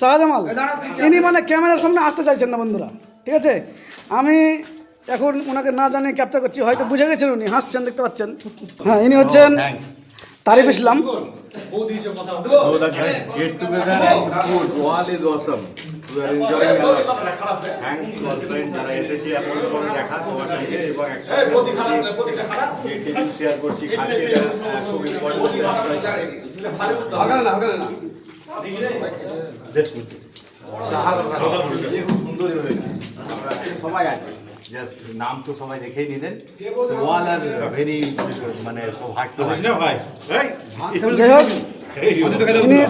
শাহজামাল ইনি মানে ক্যামেরার সামনে আসতে চাইছেন না বন্ধুরা ঠিক আছে? আমি এখন ওনাকে না জানি ক্যাপচার করছি হয়তো বুঝে গেছেন উনি হাসছেন দেখতে পাচ্ছেন। হ্যাঁ ইনি হচ্ছেন তারিফ ইসলাম। শেয়ার করছি খাচ্ছি খুব ইম্পর্টেন্ট খুব সুন্দরই হয়েছে। আমরা সবাই আছে। জাস্ট নাম তো সবাই দেখেই নিলেন। ওয়াল আর ভেরি মানে সব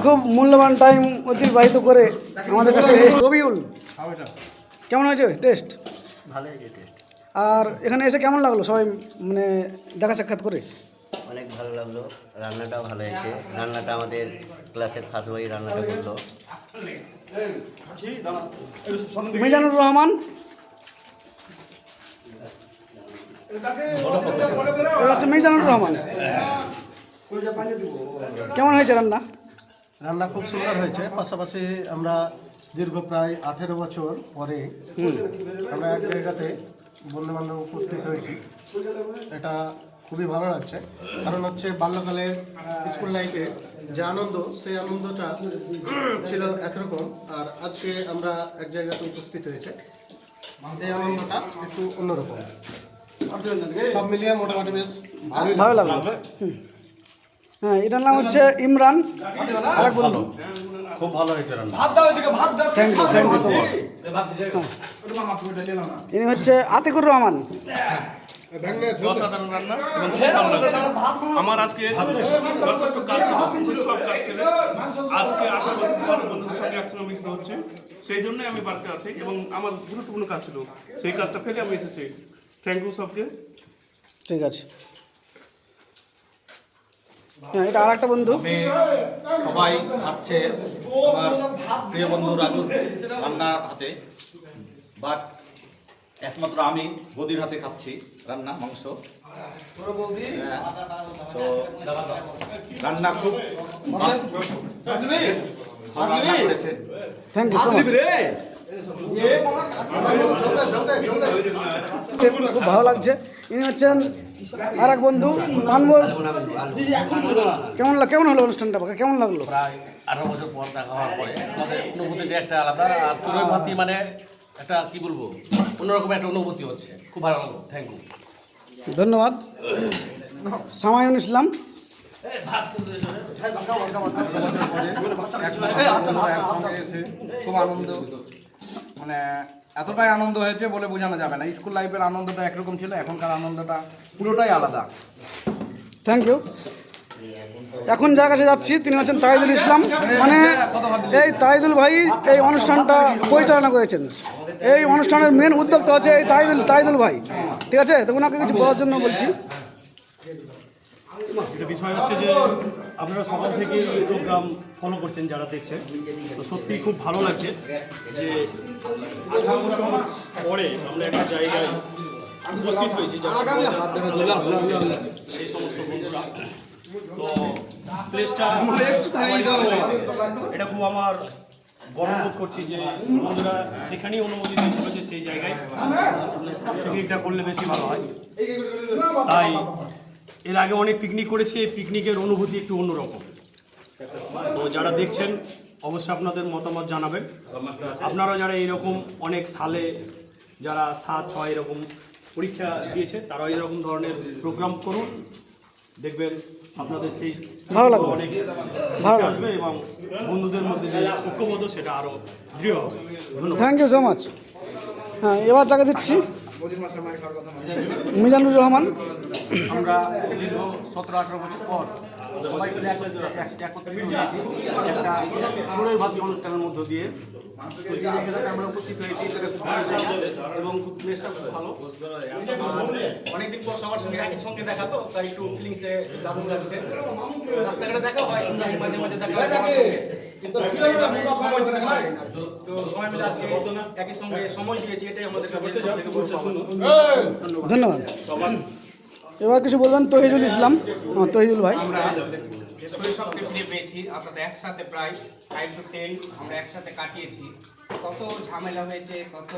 খুব মূল্যবান টাইম অতিবাহিত করে আমাদের কাছে রবিউল কেমন হয়েছে? টেস্ট ভালো হয়েছে টেস্ট আর এখানে এসে কেমন লাগল? সবাই মানে দেখা সাক্ষাৎ করে? অনেক ভালো লাগল রান্নাটাও ভালো হয়েছে। রান্নাটা আমাদের ক্লাসের ফার্স্ট বই রান্নাটা করল। মিজানুর রহমান? এটা মিজানুর রহমান। কেমন হয়েছে রান্না? রান্না খুব সুন্দর হয়েছে। পাশাপাশি আমরা দীর্ঘ প্রায় আঠেরো বছর পরে আমরা এক জায়গাতে বন্ধু বান্ধব উপস্থিত হয়েছি। এটা খুবই ভালো লাগছে। কারণ হচ্ছে বাল্যকালের স্কুল লাইফে যে আনন্দ সেই আনন্দটা ছিল একরকম। আর আজকে আমরা এক জায়গাতে উপস্থিত হয়েছে। এই আনন্দটা একটু অন্যরকম। সব মিলিয়ে মোটামুটি বেশ ভালো লাগল। হ্যাঁ এটার নাম হচ্ছে ইমরান। আরেক বন্ধু। খুব ভালো হয়েছে রান্না। Thank you thank you so much ইনি হচ্ছে আতিকুর রহমান। অসাধারণ রান্না। আমার আজকে যথেষ্ট কাজ ছিল সব কাজ করে আজকে আঠারো বছর বন্ধুদের সঙ্গে একসঙ্গে মিলিত হচ্ছে। সেই জন্যই আমি বাড়িতে আছি এবং আমার গুরুত্বপূর্ণ কাজ ছিল সেই কাজটা ফেলে আমি এসেছি। থ্যাংক ইউ সবকে। ঠিক আছে। হ্যাঁ এটা আর একটা বন্ধু সবাই খাচ্ছে আমার প্রিয় বন্ধু রাজু রান্নার হাতে। বাট একমাত্র আমি বদির হাতে খাচ্ছি রান্না মাংস। হ্যাঁ, তো রান্না খুব থ্যাংক ইউ সো মাচ খুব ভালো লাগছে। ইনি হচ্ছেন আর এক বন্ধু মানবর কেমন কেমন হলো অনুষ্ঠানটা? কেমন লাগল? প্রায় আঠারো বছর পর দেখা হওয়ার পরে আমাদের অনুভূতিটা একটা আলাদা। আর চুলের ভাতি মানে একটা কি বলব অন্যরকম একটা অনুভূতি হচ্ছে। খুব ভালো লাগল থ্যাংক ইউ ধন্যবাদ। সামায়ুন ইসলাম। খুব আনন্দ। মানে এতটাই আনন্দ হয়েছে বলে বোঝানো যাবে না। স্কুল লাইফের আনন্দটা একরকম ছিল এখনকার আনন্দটা পুরোটাই আলাদা। থ্যাংক ইউ এখন যার কাছে যাচ্ছি তিনি হচ্ছেন তাইদুল ইসলাম। মানে এই তাইদুল ভাই এই অনুষ্ঠানটা পরিচালনা করেছেন। এই অনুষ্ঠানের মেন উদ্যোক্তা হচ্ছে এই তাইদুল তাইদুল ভাই। ঠিক আছে? তো ওনাকে কিছু বলার জন্য বলছি। এটা বিষয় হচ্ছে যে আপনারা সকাল থেকে এই প্রোগ্রাম ফলো করছেন যারা দেখছেন। তো সত্যিই খুব ভালো লাগছে যে আঠারো বছর পরে আমরা একটা জায়গায় উপস্থিত হয়েছি সেই সমস্ত বন্ধুরা। তো প্লেসটা এটা খুব আমার গর্ববোধ করছি যে বন্ধুরা সেখানেই অনুমতি দিয়েছিল যে সেই জায়গায় পিকনিকটা করলে বেশি ভালো হয়। তাই এর আগে অনেক পিকনিক করেছি, এই পিকনিকের অনুভূতি একটু অন্যরকম। তো যারা দেখছেন, অবশ্যই আপনাদের মতামত জানাবেন। আপনারা যারা এরকম অনেক সালে যারা সাত, ছয় এরকম পরীক্ষা দিয়েছে তারা এরকম ধরনের প্রোগ্রাম করুন। দেখবেন আপনাদের সেই ভালো লাগবে। অনেক ভালো আসবে এবং বন্ধুদের মধ্যে যে ঐক্যবোধ সেটা আরও দৃঢ় হবে। থ্যাংক ইউ সো মাচ হ্যাঁ এবার যাকে দিচ্ছি মিজানুর রহমান। আমরা দীর্ঘ সতেরো আঠারো বছর পর সবাই মিলে একত্রিত হয়েছি। একটা চুড়োই ভাতি অনুষ্ঠানের মধ্য দিয়ে আমরা উপস্থিত হয়েছি সেটা খুব এবং খুব প্লেসটা খুব ভালো অনেকদিন পর সবার সঙ্গে একই সঙ্গে দেখা তো তাই একটু ফিলিংসটা দারুণ লাগছে। রাস্তাঘাটে দেখা হয় মাঝে মাঝে দেখা হয়? সময়। তো সবাই মিলে আজকে একই সঙ্গে সময় দিয়েছি এটাই আমাদের কাছে। ধন্যবাদ। এবার কিছু বলবেন? তহিজুল ইসলাম। হ্যাঁ তহিজুল ভাই। শৈশবকে ফিরে পেয়েছি অর্থাৎ একসাথে প্রায় ফাইভ টু টেন আমরা একসাথে কাটিয়েছি। কত ঝামেলা হয়েছে কত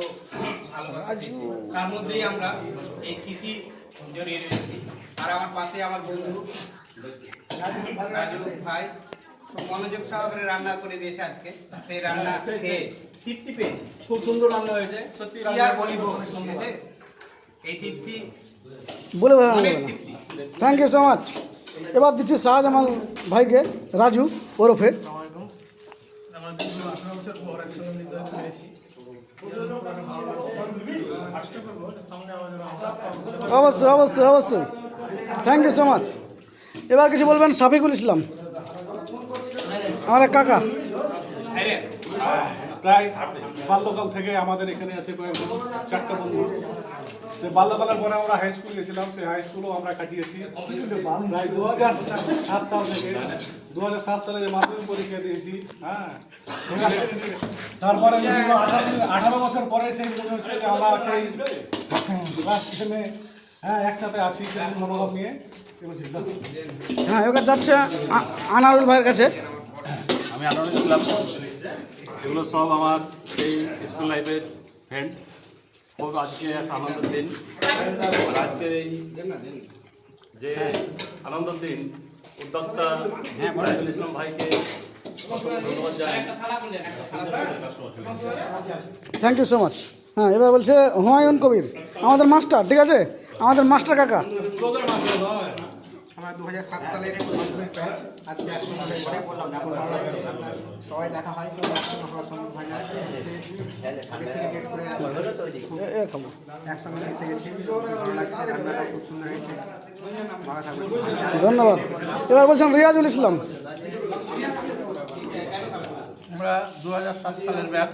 ভালোবাসা পেয়েছি তার মধ্যেই আমরা এই স্মৃতি জড়িয়ে রয়েছি। আর আমার পাশে আমার বন্ধু রাজু ভাই খুব মনোযোগ সহকারে রান্না করে দিয়েছে আজকে। সেই রান্না খেয়ে তৃপ্তি পেয়েছি। খুব সুন্দর রান্না হয়েছে সত্যি কি আর বলিব? এই তৃপ্তি বলে থ্যাংক ইউ সো মাচ এবার দিচ্ছি শাহজামাল ভাইকে, রাজু, ওরফে। অবশ্যই অবশ্যই অবশ্যই। থ্যাংক ইউ সো মাচ এবার কিছু বলবেন সাফিকুল ইসলাম। আমার কাকা। প্রায় বাল্যকাল থেকে আমাদের এখানে আছে কয়েকজন চারটা বন্ধু। সে বাল্যকালের পরে আমরা হাই স্কুল গেছিলাম সেই হাই স্কুলও আমরা কাটিয়েছি। প্রায় দু হাজার সাত সাল থেকে দু হাজার সাত সালে যে মাধ্যমিক পরীক্ষা দিয়েছি হ্যাঁ। তারপরে আঠারো- বছর পরে সেই মনে হচ্ছে যে আমরা সেই হ্যাঁ একসাথে আছি সেই মনোভাব নিয়ে। হ্যাঁ এবার যাচ্ছে আনারুল ভাইয়ের কাছে। আমি আনন্দ ছিলাম এগুলো সব আমার সেই স্কুল লাইফের ফ্রেন্ড খুব আজকে এক আনন্দের দিন। আজকে এই যে আনন্দের দিন উদ্যোক্তা রাইদুল ইসলাম ভাইকে থ্যাংক ইউ সো মাচ হ্যাঁ এবার বলছে হুমায়ুন কবির আমাদের মাস্টার ঠিক আছে? আমাদের মাস্টার কাকা। দু হাজার সাত সালের মাধ্যমিক ব্যাচ আজকে একসঙ্গে হয়েছে খুব ভালো লাগছে। সবাই দেখা হয় কিন্তু একসঙ্গে হওয়া সম্ভব হয় না। আগে থেকে ডেট করে এ- এ খাব একসঙ্গে মিশে গেছি। ভালো লাগছে রান্নাটা খুব সুন্দর হয়েছে। ভালো থাকবেন। ধন্যবাদ। এবার বলছেন রিয়াজুল ইসলাম। আমরা দু হাজার সাত সালের ব্যাচ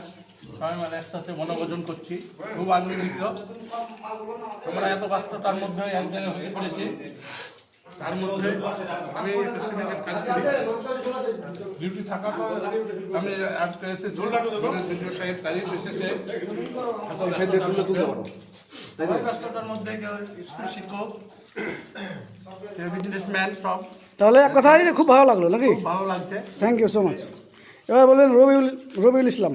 সবাই মানে একসাথে মনোভোজন করছি। খুব আনন্দিত। আমরা এত ব্যস্ততার মধ্যে এক জায়গায় হতে পেরেছি তার মধ্যে আমি কাজ করি ডিউটি থাকার পর আমি আজকে এসেছি। দুটো সাহেব তারিখ এসেছে খুবই ব্যস্ততার মধ্যে কেউ স্কুল শিক্ষক বিজনেসম্যান সব। তাহলে এক কথাই খুব ভালো লাগল নাকি? ভালো লাগছে। থ্যাংক ইউ সো মাচ এবার বলবেন রবিউল রবিউল ইসলাম।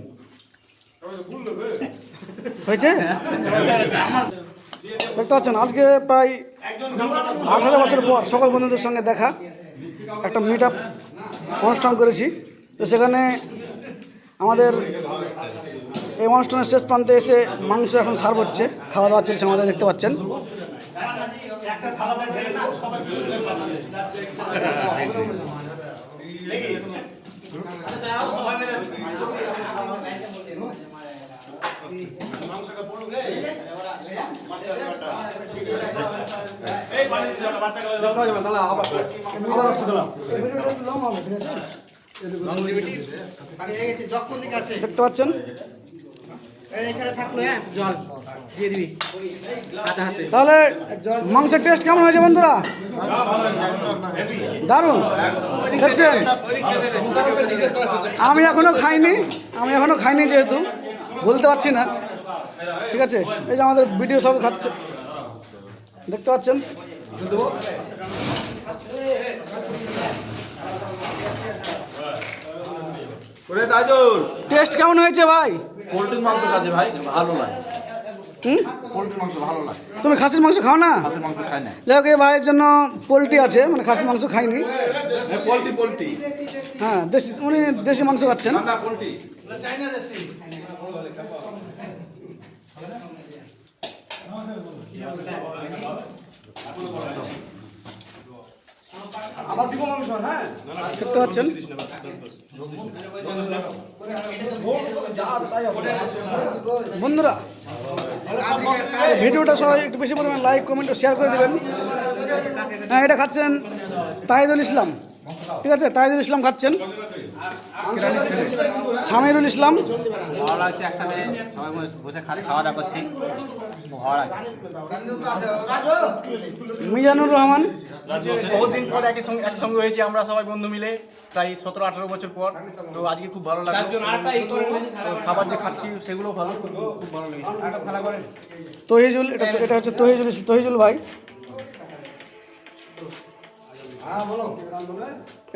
হয়েছে? দেখতে পাচ্ছেন, আজকে প্রায় আঠারো বছর পর সকল বন্ধুদের সঙ্গে দেখা, একটা মিট আপ অনুষ্ঠান করেছি। তো সেখানে আমাদের এই অনুষ্ঠানের শেষ প্রান্তে এসে মাংস এখন সার্ভ হচ্ছে খাওয়া দাওয়া চলছে আমাদের, দেখতে পাচ্ছেন বাড়ি হয়ে গেছে জগ কোন দিকে আছে দেখতে পাচ্ছেন? হ্যাঁ তাহলে মাংসের টেস্ট কেমন হয়েছে বন্ধুরা? দারুণ। দেখছেন? আমি এখনও খাইনি আমি এখনও খাইনি যেহেতু। বলতে পারছি না। ঠিক আছে? এই যে আমাদের ভিডিও সব খাচ্ছে। দেখতে পাচ্ছেন? টেস্ট কেমন হয়েছে ভাই? পোলট্রির মাংস কাছে ভাই ভালো লাগে। তুমি খাসির মাংস খাও না? যাই হোক এই ভাইয়ের জন্য পোলট্রি আছে মানে খাসির মাংস খাইনি। হ্যাঁ দেশি উনি দেশি মাংস খাচ্ছেন। না পোলট্রি দেখতে পাচ্ছেন? বন্ধুরা, ভিডিওটা সবাই একটু বেশি পরিমাণ লাইক কমেন্ট শেয়ার করে দেবেন। হ্যাঁ এটা খাচ্ছেন তাহিদুল ইসলাম। ঠিক আছে তাহিদুল ইসলাম খাচ্ছেন। সামিরুল ইসলাম। ভালো লাগছে একসাথে সবাই বসে খাওয়া দাওয়া করছি। ভালো লাগছে মিজানুর রহমান। বহুদিন পর একই সঙ্গে একসঙ্গে হয়েছি আমরা সবাই বন্ধু মিলে প্রায় সতেরো আঠারো বছর পর। তো আজকে খুব ভালো লাগল। তো খাবার যে খাচ্ছি সেগুলো ভালো খুব ভালো লেগেছে। তহিজুল এটা এটা হচ্ছে তহিজুল তহিজুল ভাই।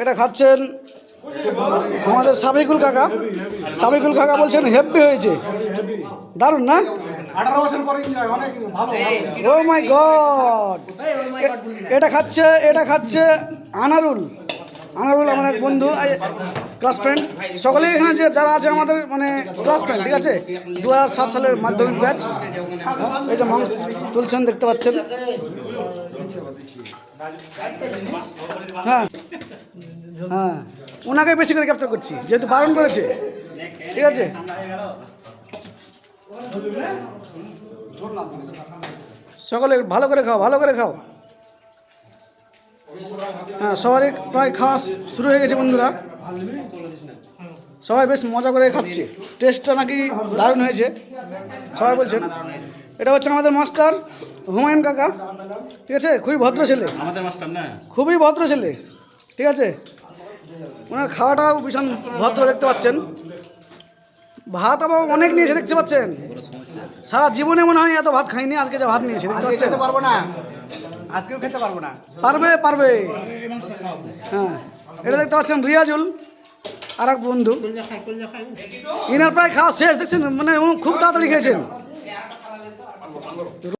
এটা খাচ্ছেন আমাদের সাবিকুল কাকা। সাবিকুল কাকা বলছেন হেভি হয়েছে। দারুণ না? আঠারো বছর পরে অনেক ভালো। Oh my God. এটা খাচ্ছে এটা খাচ্ছে আনারুল। আনারুল আমার এক বন্ধু ক্লাস ফ্রেন্ড সকলেই এখানে যে যারা আছে আমাদের মানে ক্লাস ফ্রেন্ড ঠিক আছে? দু সাত সালের মাধ্যমিক ব্যাচ এই যে মাংস তুলছেন দেখতে পাচ্ছেন। হ্যাঁ। হ্যাঁ। ওনাকে বেশি করে ক্যাপচার করছি, যেহেতু বারণ করেছে। ঠিক আছে? সকলে ভালো করে খাও, ভালো করে খাও। হ্যাঁ সবারই প্রায় খাওয়া শুরু হয়ে গেছে বন্ধুরা। সবাই বেশ মজা করে খাচ্ছে। টেস্টটা নাকি দারুণ হয়েছে। সবাই বলছেন। এটা হচ্ছে আমাদের মাস্টার হুমায়ুন কাকা ঠিক আছে? খুবই ভদ্র ছেলে। আমাদের মাস্টার না? খুবই ভদ্র ছেলে ঠিক আছে? ওনার খাওয়াটাও ভীষণ ভদ্র দেখতে পাচ্ছেন। ভাত আবার অনেক নিয়েছে দেখতে পাচ্ছেন? সারা জীবনে মনে হয় এত ভাত খাইনি আজকে যা ভাত নিয়েছে দেখতে পাচ্ছেন? পারব না। আজকেও খেতে পারব না। পারবে পারবে। হ্যাঁ এটা দেখতে পাচ্ছেন রিয়াজুল আর এক বন্ধু ইনার প্রায় খাওয়া শেষ দেখছেন? মানে খুব তাড়াতাড়ি খেয়েছেন। ¡Algo, algo!